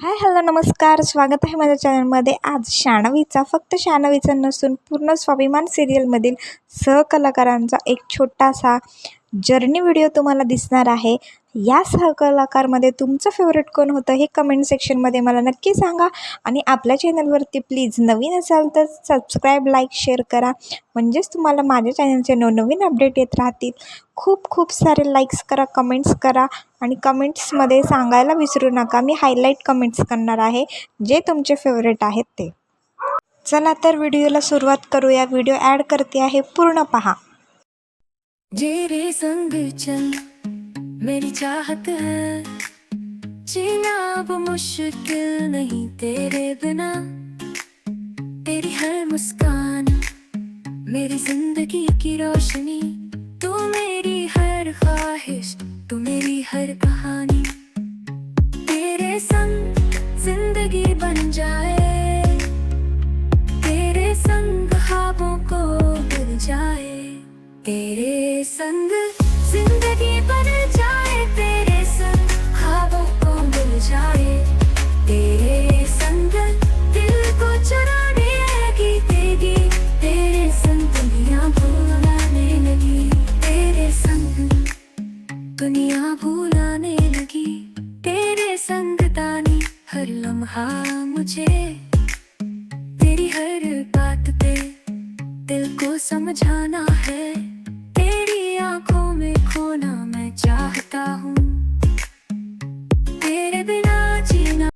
Hi hello नमस्कार. स्वागत आहे माझ्या चॅनलमध्ये. आज शाणवीचा फक्त शानवीचा नसून पूर्ण स्वाभिमान सिरियलमधील सहकलाकारांचा एक छोटासा जर्नी व्हिडिओ तुम्हाला दिसणार आहे. या सहकलाकारमध्ये तुमचं फेवरेट कोण होतं हे कमेंट सेक्शनमध्ये मला नक्की सांगा. आणि आपल्या चॅनलवरती प्लीज नवीन असाल तर सबस्क्राईब लाईक शेअर करा. म्हणजेच तुम्हाला माझ्या चॅनलचे नवनवीन अपडेट येत राहतील. खूप खूप सारे लाईक्स करा कमेंट्स करा. आणि कमेंट्समध्ये सांगायला विसरू नका. मी हायलाईट कमेंट्स करणार आहे. जे तुमचे फेवरेट आहेत ते. चला तर व्हिडिओला सुरुवात करूया. व्हिडिओ ॲड करते आहे. पूर्ण पहा. जेरे संग चल मेरी चाहत है। जीना अब मुश्किल नहीं तेरे बिना। तेरी हर मुस्कान मेरी जिंदगी की रोशनी। तू मेरी हर ख्वाहिश तू मेरी हर कहानी। तेरे संग जिंदगी बन जाए। तेरे संग ख्वाबों को मिल जाए। तेरे संग दुनिया भुलाने लगी। तेरे संग तानी हर लम्हा मुझे। तेरी हर बात पे दिल को समझाना है। तेरी आंखों में खोना मैं चाहता हूँ। तेरे बिना जीना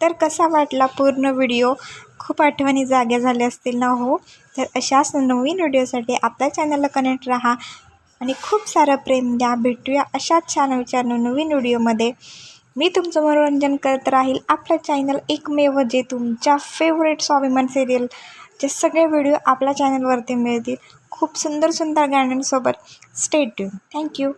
तर कसा वाटला पूर्ण व्हिडिओ? खूप आठवणी जाग्या झाल्या असतील ना हो? तर अशाच नवीन व्हिडिओसाठी आपल्या चॅनलला कनेक्ट राहा. आणि खूप सारं प्रेम द्या भेटूया अशाच छान विचार नवीन व्हिडिओमध्ये. मी तुमचं मनोरंजन करत राहील आपलं चॅनल एकमेव जे तुमच्या फेवरेट स्वाभिमान सिरियलचे सगळे व्हिडिओ आपल्या चॅनलवरती मिळतील. खूप सुंदर सुंदर गाण्यांसोबत. Stay tuned thank you